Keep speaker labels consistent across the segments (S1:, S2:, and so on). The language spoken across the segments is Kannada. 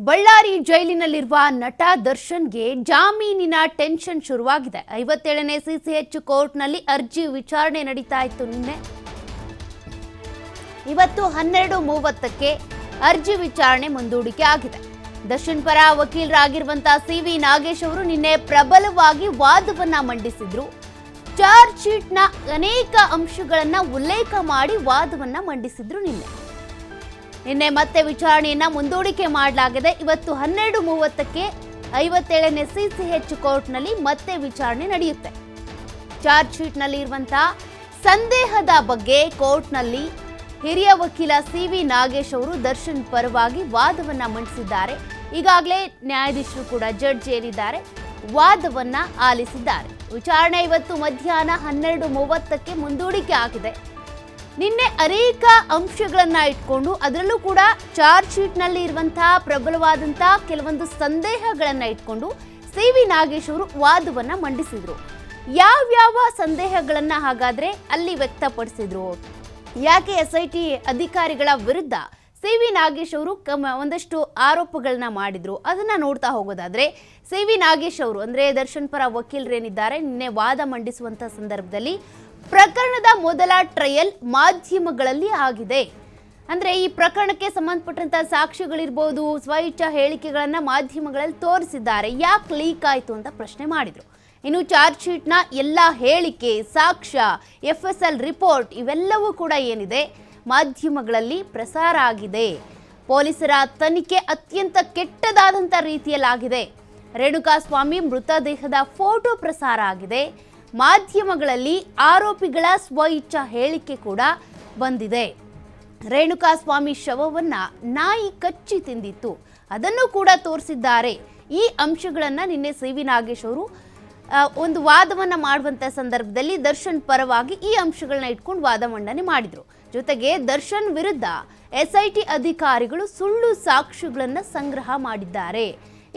S1: ಬಳ್ಳಾರಿ ಜೈಲಿನಲ್ಲಿರುವ ನಟ ದರ್ಶನ್ಗೆ ಜಾಮೀನಿನ ಟೆನ್ಷನ್ ಶುರುವಾಗಿದೆ. ಐವತ್ತೇಳನೇ ಸಿಸಿಎಚ್ ಕೋರ್ಟ್ನಲ್ಲಿ ಅರ್ಜಿ ವಿಚಾರಣೆ ನಡೀತಾ ಇತ್ತು ನಿನ್ನೆ. ಇವತ್ತು ಹನ್ನೆರಡು ಮೂವತ್ತಕ್ಕೆ ಅರ್ಜಿ ವಿಚಾರಣೆ ಮುಂದೂಡಿಕೆ ಆಗಿದೆ. ದರ್ಶನ್ ಪರ ವಕೀಲರಾಗಿರುವಂತಹ ಸಿ ವಿ ನಾಗೇಶ್ ಅವರು ನಿನ್ನೆ ಪ್ರಬಲವಾಗಿ ವಾದವನ್ನ ಮಂಡಿಸಿದ್ರು. ಚಾರ್ಜ್ ಶೀಟ್ನ ಅನೇಕ ಅಂಶಗಳನ್ನ ಉಲ್ಲೇಖ ಮಾಡಿ ವಾದವನ್ನ ಮಂಡಿಸಿದ್ರು ನಿನ್ನೆ. ನಿನ್ನೆ ಮತ್ತೆ ವಿಚಾರಣೆಯನ್ನ ಮುಂದೂಡಿಕೆ ಮಾಡಲಾಗಿದೆ. ಇವತ್ತು ಹನ್ನೆರಡು ಮೂವತ್ತಕ್ಕೆ ಐವತ್ತೇಳನೇ ಸಿಸಿಎಚ್ ಕೋರ್ಟ್ನಲ್ಲಿ ಮತ್ತೆ ವಿಚಾರಣೆ ನಡೆಯುತ್ತೆ. ಚಾರ್ಜ್ ಶೀಟ್ನಲ್ಲಿ ಇರುವಂತಹ ಸಂದೇಹದ ಬಗ್ಗೆ ಕೋರ್ಟ್ನಲ್ಲಿ ಹಿರಿಯ ವಕೀಲ ಸಿ ವಿ ನಾಗೇಶ್ ಅವರು ದರ್ಶನ್ ಪರವಾಗಿ ವಾದವನ್ನ ಮಂಡಿಸಿದ್ದಾರೆ. ಈಗಾಗಲೇ ನ್ಯಾಯಾಧೀಶರು ಕೂಡ ಜಡ್ಜ್ ಏರಿದ್ದಾರೆ. ವಾದವನ್ನ ಆಲಿಸಿದ್ದಾರೆ. ವಿಚಾರಣೆ ಇವತ್ತು ಮಧ್ಯಾಹ್ನ ಹನ್ನೆರಡು ಮೂವತ್ತಕ್ಕೆ ಮುಂದೂಡಿಕೆ ಆಗಿದೆ. ನಿನ್ನೆ ಅನೇಕ ಅಂಶಗಳನ್ನ ಇಟ್ಕೊಂಡು ಅದರಲ್ಲೂ ಕೂಡ ಚಾರ್ಜ್ ಶೀಟ್ನಲ್ಲಿ ಇರುವಂತಹ ಪ್ರಬಲವಾದಂತಹ ಕೆಲವೊಂದು ಸಂದೇಹಗಳನ್ನ ಇಟ್ಕೊಂಡು ಸಿ ವಿ ನಾಗೇಶ್ ಅವರು ವಾದವನ್ನ ಮಂಡಿಸಿದ್ರು. ಯಾವ್ಯಾವ ಸಂದೇಹಗಳನ್ನ ಹಾಗಾದ್ರೆ ಅಲ್ಲಿ ವ್ಯಕ್ತಪಡಿಸಿದ್ರು? ಯಾಕೆ ಎಸ್ ಐ ಟಿ ಅಧಿಕಾರಿಗಳ ವಿರುದ್ಧ ಸಿ ವಿ ನಾಗೇಶ್ ಅವರು ಒಂದಷ್ಟು ಆರೋಪಗಳನ್ನ ಮಾಡಿದ್ರು. ಅದನ್ನ ನೋಡ್ತಾ ಹೋಗೋದಾದ್ರೆ, ಸಿ ವಿ ನಾಗೇಶ್ ಅವರು, ಅಂದ್ರೆ ದರ್ಶನ್ ಪರ ವಕೀಲರೇನಿದ್ದಾರೆ ನಿನ್ನೆ ವಾದ ಮಂಡಿಸುವಂತ ಸಂದರ್ಭದಲ್ಲಿ ಪ್ರಕರಣದ ಮೊದಲ ಟ್ರಯಲ್ ಮಾಧ್ಯಮಗಳಲ್ಲಿ ಆಗಿದೆ. ಅಂದ್ರೆ ಈ ಪ್ರಕರಣಕ್ಕೆ ಸಂಬಂಧಪಟ್ಟಂತ ಸಾಕ್ಷಿಗಳಿರ್ಬೋದು ಸ್ವಇಚ್ಛಾ ಹೇಳಿಕೆಗಳನ್ನ ಮಾಧ್ಯಮಗಳಲ್ಲಿ ತೋರಿಸಿದ್ದಾರೆ. ಯಾಕೆ ಲೀಕ್ ಆಯ್ತು ಅಂತ ಪ್ರಶ್ನೆ ಮಾಡಿದ್ರು. ಇನ್ನು ಚಾರ್ಜ್ ಶೀಟ್ನ ಎಲ್ಲ ಹೇಳಿಕೆ, ಸಾಕ್ಷ್ಯ ಎಫ್ ಎಸ್ ಎಲ್ ರಿಪೋರ್ಟ್ ಇವೆಲ್ಲವೂ ಕೂಡ ಏನಿದೆ. ಮಾಧ್ಯಮಗಳಲ್ಲಿ ಪ್ರಸಾರ ಆಗಿದೆ. ಪೊಲೀಸರ ತನಿಖೆ ಅತ್ಯಂತ ಕೆಟ್ಟದಾದಂಥ ರೀತಿಯಲ್ಲಾಗಿದೆ. ರೇಣುಕಾಸ್ವಾಮಿ ಮೃತದೇಹದ ಫೋಟೋ ಪ್ರಸಾರ ಆಗಿದೆ. ಮಾಧ್ಯಮಗಳಲ್ಲಿ ಆರೋಪಿಗಳ ಸ್ವಇಚ್ಛಾ ಹೇಳಿಕೆ ಕೂಡ ಬಂದಿದೆ. ರೇಣುಕಾಸ್ವಾಮಿ ಶವವನ್ನ ನಾಯಿ ಕಚ್ಚಿ ತಿಂದಿತ್ತು. ಅದನ್ನು ಕೂಡ ತೋರಿಸಿದ್ದಾರೆ. ಈ ಅಂಶಗಳನ್ನು ನಿನ್ನೆ ಸಿ ವಿ ನಾಗೇಶ್ ಅವರು ಒಂದು ವಾದವನ್ನ ಮಾಡುವಂತ ಸಂದರ್ಭದಲ್ಲಿ ದರ್ಶನ್ ಪರವಾಗಿ ಈ ಅಂಶಗಳನ್ನ ಇಟ್ಕೊಂಡು ವಾದ ಮಂಡನೆ ಮಾಡಿದ್ರು. ಜೊತೆಗೆ ದರ್ಶನ್ ವಿರುದ್ಧ ಎಸ್ಐಟಿ ಅಧಿಕಾರಿಗಳು ಸುಳ್ಳು ಸಾಕ್ಷ್ಯಗಳನ್ನು ಸಂಗ್ರಹ ಮಾಡಿದ್ದಾರೆ.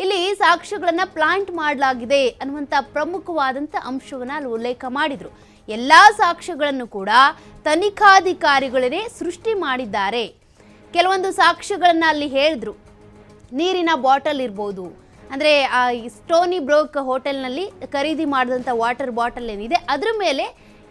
S1: ಇಲ್ಲಿ ಸಾಕ್ಷ್ಯಗಳನ್ನು ಪ್ಲಾಂಟ್ ಮಾಡಲಾಗಿದೆ ಅನ್ನುವಂಥ ಪ್ರಮುಖವಾದಂಥ ಅಂಶವನ್ನು ಅಲ್ಲಿ ಉಲ್ಲೇಖ ಮಾಡಿದ್ರು. ಎಲ್ಲಾ ಸಾಕ್ಷ್ಯಗಳನ್ನು ಕೂಡ ತನಿಖಾಧಿಕಾರಿಗಳನ್ನೇ ಸೃಷ್ಟಿ ಮಾಡಿದ್ದಾರೆ. ಕೆಲವೊಂದು ಸಾಕ್ಷ್ಯಗಳನ್ನು ಅಲ್ಲಿ ಹೇಳಿದ್ರು. ನೀರಿನ ಬಾಟಲ್ ಇರ್ಬೋದು, ಅಂದರೆ ಆ ಸ್ಟೋನಿ ಬ್ರೋಕ್ ಹೋಟೆಲ್ನಲ್ಲಿ ಖರೀದಿ ಮಾಡಿದಂಥ ವಾಟರ್ ಬಾಟಲ್ ಏನಿದೆ, ಅದರ ಮೇಲೆ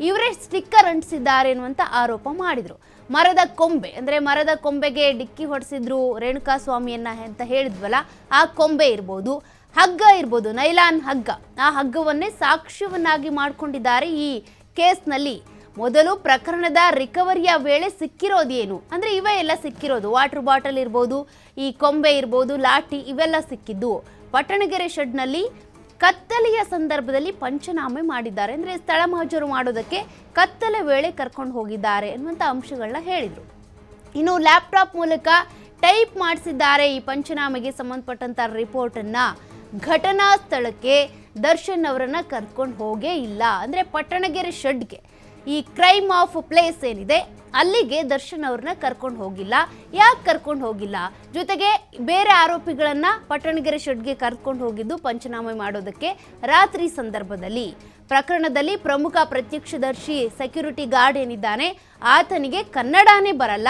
S1: ಇವರೇ ಸ್ಟಿಕ್ಕರ್ ಅಂಟಿಸಿದ್ದಾರೆ ಎನ್ನುವಂಥ ಆರೋಪ ಮಾಡಿದರು. ಮರದ ಕೊಂಬೆ, ಅಂದರೆ ಮರದ ಕೊಂಬೆಗೆ ಡಿಕ್ಕಿ ಹೊಡೆಸಿದ್ರು ರೇಣುಕಾ ಸ್ವಾಮಿಯನ್ನ ಅಂತ ಹೇಳಿದ್ವಲ್ಲ, ಆ ಕೊಂಬೆ ಇರ್ಬೋದು, ಹಗ್ಗ ಇರ್ಬೋದು, ನೈಲಾನ್ ಹಗ್ಗ, ಆ ಹಗ್ಗವನ್ನೇ ಸಾಕ್ಷ್ಯವನ್ನಾಗಿ ಮಾಡಿಕೊಂಡಿದ್ದಾರೆ ಈ ಕೇಸ್ನಲ್ಲಿ. ಮೊದಲು ಪ್ರಕರಣದ ರಿಕವರಿಯ ವೇಳೆ ಸಿಕ್ಕಿರೋದೇನು? ಅಂದ್ರೆ ಇವೇ ಎಲ್ಲ ಸಿಕ್ಕಿರೋದು, ವಾಟರ್ ಬಾಟಲ್ ಇರ್ಬೋದು, ಈ ಕೊಂಬೆ ಇರ್ಬೋದು, ಲಾಠಿ ಇವೆಲ್ಲ ಸಿಕ್ಕಿದ್ದು. ಪಟ್ಟಣಗೆರೆ ಶೆಡ್ನಲ್ಲಿ ಕತ್ತಲೆಯ ಸಂದರ್ಭದಲ್ಲಿ ಪಂಚನಾಮೆ ಮಾಡಿದ್ದಾರೆ. ಅಂದರೆ ಸ್ಥಳ ಮಹಜರು ಮಾಡೋದಕ್ಕೆ ಕತ್ತಲೆ ವೇಳೆ ಕರ್ಕೊಂಡು ಹೋಗಿದ್ದಾರೆ ಅನ್ನುವಂಥ ಅಂಶಗಳನ್ನ ಹೇಳಿದರು. ಇನ್ನು ಲ್ಯಾಪ್ಟಾಪ್ ಮೂಲಕ ಟೈಪ್ ಮಾಡಿಸಿದ್ದಾರೆ ಈ ಪಂಚನಾಮೆಗೆ ಸಂಬಂಧಪಟ್ಟಂಥ ರಿಪೋರ್ಟನ್ನು. ಘಟನಾ ಸ್ಥಳಕ್ಕೆ ದರ್ಶನ್ ಅವರನ್ನು ಕರ್ಕೊಂಡು ಹೋಗೇ ಇಲ್ಲ. ಅಂದರೆ ಪಟ್ಟಣಗೆರೆ ಶೆಡ್ಗೆ. ಈ ಕ್ರೈಮ್ ಆಫ್ ಪ್ಲೇಸ್ ಏನಿದೆ, ಅಲ್ಲಿಗೆ ದರ್ಶನ್ ಅವ್ರನ್ನ ಕರ್ಕೊಂಡು ಹೋಗಿಲ್ಲ. ಯಾಕೆ ಕರ್ಕೊಂಡು ಹೋಗಿಲ್ಲ? ಜೊತೆಗೆ ಬೇರೆ ಆರೋಪಿಗಳನ್ನ ಪಟ್ಟಣಗೆರೆ ಶೆಡ್ಗೆ ಕರ್ಕೊಂಡು ಹೋಗಿದ್ದು ಪಂಚನಾಮೆ ಮಾಡೋದಕ್ಕೆ ರಾತ್ರಿ ಸಂದರ್ಭದಲ್ಲಿ. ಪ್ರಕರಣದಲ್ಲಿ ಪ್ರಮುಖ ಪ್ರತ್ಯಕ್ಷದರ್ಶಿ ಸೆಕ್ಯೂರಿಟಿ ಗಾರ್ಡ್ ಏನಿದ್ದಾನೆ, ಆತನಿಗೆ ಕನ್ನಡನೇ ಬರಲ್ಲ.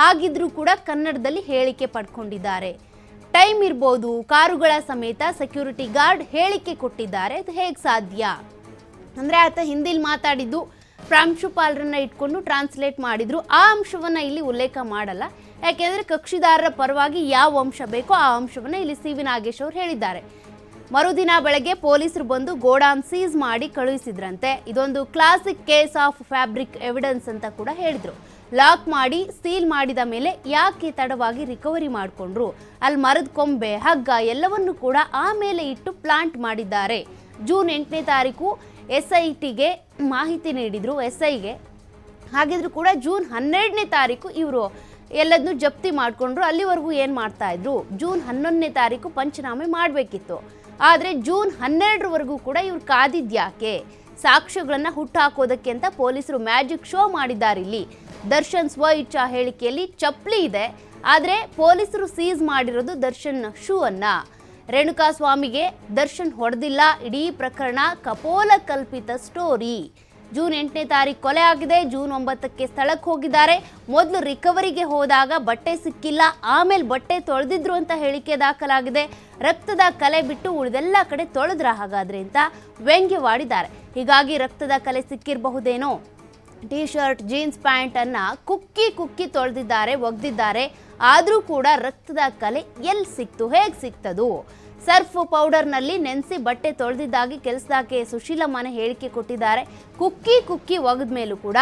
S1: ಹಾಗಿದ್ರೂ ಕೂಡ ಕನ್ನಡದಲ್ಲಿ ಹೇಳಿಕೆ ಪಡ್ಕೊಂಡಿದ್ದಾರೆ. ಟೈಮ್ ಇರ್ಬೋದು, ಕಾರುಗಳ ಸಮೇತ ಸೆಕ್ಯೂರಿಟಿ ಗಾರ್ಡ್ ಹೇಳಿಕೆ ಕೊಟ್ಟಿದ್ದಾರೆ. ಅದು ಹೇಗೆ ಸಾಧ್ಯ? ಅಂದರೆ ಆತ ಹಿಂದಿಲಿ ಮಾತಾಡಿದ್ದು ಪ್ರಾಂಶುಪಾಲರನ್ನ ಇಟ್ಕೊಂಡು ಟ್ರಾನ್ಸ್ಲೇಟ್ ಮಾಡಿದ್ರು. ಆ ಅಂಶವನ್ನ ಇಲ್ಲಿ ಉಲ್ಲೇಖ ಮಾಡಲ್ಲ. ಯಾಕೆಂದ್ರೆ ಕಕ್ಷಿದಾರರ ಪರವಾಗಿ ಯಾವ ಅಂಶ ಬೇಕೋ ಆ ಅಂಶವನ್ನ ಇಲ್ಲಿ ಸಿ ವಿ ನಾಗೇಶ್ ಅವರು ಹೇಳಿದ್ದಾರೆ. ಮರುದಿನ ಬೆಳಗ್ಗೆ ಪೊಲೀಸರು ಬಂದು ಗೋಡಾನ್ ಸೀಸ್ ಮಾಡಿ ಕಳುಹಿಸಿದ್ರಂತೆ. ಇದೊಂದು classic case of fabric evidence ಅಂತ ಕೂಡ ಹೇಳಿದ್ರು. ಲಾಕ್ ಮಾಡಿ, ಸೀಲ್ ಮಾಡಿದ ಮೇಲೆ ಯಾಕೆ ತಡವಾಗಿ ರಿಕವರಿ ಮಾಡಿಕೊಂಡ್ರು? ಅಲ್ಲಿ ಮರದ ಕೊಂಬೆ, ಹಗ್ಗ ಎಲ್ಲವನ್ನು ಕೂಡ ಆಮೇಲೆ ಇಟ್ಟು ಪ್ಲಾಂಟ್ ಮಾಡಿದ್ದಾರೆ. ಜೂನ್ ಎಂಟನೇ ತಾರೀಕು ಎಸ್ ಐ ಟಿಗೆ ಮಾಹಿತಿ ನೀಡಿದರು ಎಸ್ ಐಗೆ ಹಾಗಿದ್ರೂ ಕೂಡ ಜೂನ್ ಹನ್ನೆರಡನೇ ತಾರೀಕು ಇವರು ಎಲ್ಲದನ್ನೂ ಜಪ್ತಿ ಮಾಡಿಕೊಂಡ್ರು. ಅಲ್ಲಿವರೆಗೂ ಏನು ಮಾಡ್ತಾಯಿದ್ರು ಜೂನ್ ಹನ್ನೊಂದನೇ ತಾರೀಕು ಪಂಚನಾಮೆ ಮಾಡಬೇಕಿತ್ತು. ಆದರೆ ಜೂನ್ ಹನ್ನೆರಡರವರೆಗೂ ಕೂಡ ಇವ್ರು ಕಾದಿದ್ಯಾಕೆ ಸಾಕ್ಷ್ಯಗಳನ್ನು ಹುಟ್ಟಾಕೋದಕ್ಕೆ ಅಂತ ಪೊಲೀಸರು ಮ್ಯಾಜಿಕ್ ಶೋ ಮಾಡಿದ್ದಾರೆ ಇಲ್ಲಿ. ದರ್ಶನ್ ಸ್ವ ಇಚ್ಛಾ ಹೇಳಿಕೆಯಲ್ಲಿ ಚಪ್ಪಲಿ ಇದೆ. ಆದರೆ ಪೊಲೀಸರು ಸೀಸ್ ಮಾಡಿರೋದು ದರ್ಶನ್ ಶೂ ಅನ್ನ ರೇಣುಕಾ ಸ್ವಾಮಿಗೆ ದರ್ಶನ್ ಹೊಡೆದಿಲ್ಲ. ಇಡೀ ಪ್ರಕರಣ ಕಪೋಲ ಕಲ್ಪಿತ ಸ್ಟೋರಿ ಜೂನ್ ಎಂಟನೇ ತಾರೀಕು ಕೊಲೆ ಆಗಿದೆ. ಜೂನ್ ಒಂಬತ್ತಕ್ಕೆ ಸ್ಥಳಕ್ಕೆ ಹೋಗಿದ್ದಾರೆ. ಮೊದಲು ರಿಕವರಿಗೆ ಹೋದಾಗ ಬಟ್ಟೆ ಸಿಕ್ಕಿಲ್ಲ. ಆಮೇಲೆ ಬಟ್ಟೆ ತೊಳೆದಿದ್ರು ಅಂತ ಹೇಳಿಕೆ ದಾಖಲಾಗಿದೆ. ರಕ್ತದ ಕಲೆ ಬಿಟ್ಟು ಉಳಿದೆಲ್ಲ ಕಡೆ ತೊಳೆದ್ರ ಹಾಗಾದ್ರೆ ಅಂತ ವ್ಯಂಗ್ಯವಾಡಿದ್ದಾರೆ. ಹೀಗಾಗಿ ರಕ್ತದ ಕಲೆ ಸಿಕ್ಕಿರಬಹುದೇನೋ? ಟಿ ಶರ್ಟ್ ಜೀನ್ಸ್ ಪ್ಯಾಂಟ್ ಅನ್ನ ಕುಕ್ಕಿ ಕುಕ್ಕಿ ತೊಳೆದಿದ್ದಾರೆ, ಒಗ್ದಿದ್ದಾರೆ. ಆದರೂ ಕೂಡ ರಕ್ತದ ಕಲೆ ಎಲ್ಲಿ ಸಿಕ್ತು, ಹೇಗೆ ಸಿಕ್ತದು? ಸರ್ಫ್ ಪೌಡರ್ನಲ್ಲಿ ನೆನೆಸಿ ಬಟ್ಟೆ ತೊಳೆದಿದ್ದಾಗಿ ಕೆಲಸದಾಕೆ ಸುಶೀಲಮ್ಮನ ಹೇಳಿಕೆ ಕೊಟ್ಟಿದ್ದಾರೆ. ಕುಕ್ಕಿ ಕುಕ್ಕಿ ಒಗೆದ ಮೇಲೂ ಕೂಡ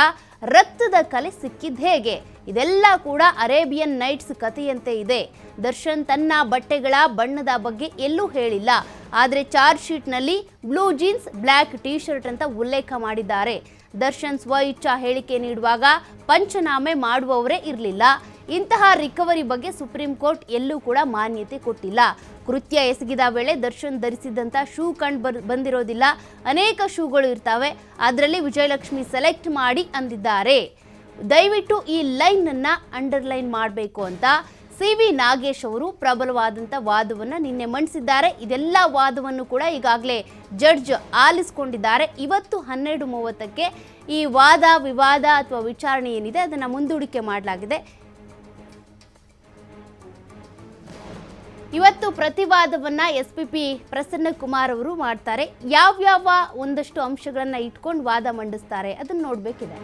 S1: ರಕ್ತದ ಕಲೆ ಸಿಕ್ಕಿದ್ ಹೇಗೆ? ಇದೆಲ್ಲ ಕೂಡ ಅರೇಬಿಯನ್ ನೈಟ್ಸ್ ಕಥೆಯಂತೆ ಇದೆ. ದರ್ಶನ್ ತನ್ನ ಬಟ್ಟೆಗಳ ಬಣ್ಣದ ಬಗ್ಗೆ ಎಲ್ಲೂ ಹೇಳಿಲ್ಲ. ಆದರೆ ಚಾರ್ಜ್ ಶೀಟ್ನಲ್ಲಿ blue jeans, black T shirt ಅಂತ ಉಲ್ಲೇಖ ಮಾಡಿದ್ದಾರೆ. ದರ್ಶನ್ ಸ್ವ ಇಚ್ಛಾ ಹೇಳಿಕೆ ನೀಡುವಾಗ ಪಂಚನಾಮೆ ಮಾಡುವವರೇ ಇರಲಿಲ್ಲ. ಇಂತಹ ರಿಕವರಿ ಬಗ್ಗೆ ಸುಪ್ರೀಂ ಕೋರ್ಟ್ ಎಲ್ಲೂ ಕೂಡ ಮಾನ್ಯತೆ ಕೊಟ್ಟಿಲ್ಲ. ಕೃತ್ಯ ಎಸಗಿದ ವೇಳೆ ದರ್ಶನ್ ಧರಿಸಿದಂಥ ಶೂ ಕಂಡು ಬರ್, ಬಂದಿರೋದಿಲ್ಲ. ಅನೇಕ ಶೂಗಳು ಇರ್ತವೆ. ಅದರಲ್ಲಿ ವಿಜಯಲಕ್ಷ್ಮಿ ಸೆಲೆಕ್ಟ್ ಮಾಡಿ ಅಂದಿದ್ದಾರೆ. ದಯವಿಟ್ಟು ಈ ಲೈನ್ ಅನ್ನ ಅಂಡರ್ಲೈನ್ ಮಾಡಬೇಕು ಅಂತ ಸಿ ವಿ ನಾಗೇಶ್ ಅವರು ಪ್ರಬಲವಾದಂಥ ವಾದವನ್ನು ನಿನ್ನೆ ಮಂಡಿಸಿದ್ದಾರೆ. ಇದೆಲ್ಲ ವಾದವನ್ನು ಕೂಡ ಈಗಾಗಲೇ ಜಡ್ಜ್ ಆಲಿಸ್ಕೊಂಡಿದ್ದಾರೆ. ಇವತ್ತು ಹನ್ನೆರಡು ಮೂವತ್ತಕ್ಕೆ ಈ ವಾದ, ವಿವಾದ ಅಥವಾ ವಿಚಾರಣೆ ಏನಿದೆ ಅದನ್ನು ಮುಂದೂಡಿಕೆ ಮಾಡಲಾಗಿದೆ. ಇವತ್ತು ಪ್ರತಿವಾದವನ್ನ S P P Prasanna Kumar ಅವರು ಮಾಡ್ತಾರೆ. ಯಾವ್ಯಾವ ಒಂದಷ್ಟು ಅಂಶಗಳನ್ನ ಇಟ್ಕೊಂಡು ವಾದ ಮಂಡಿಸ್ತಾರೆ ಅದನ್ನ ನೋಡ್ಬೇಕಿದೆ.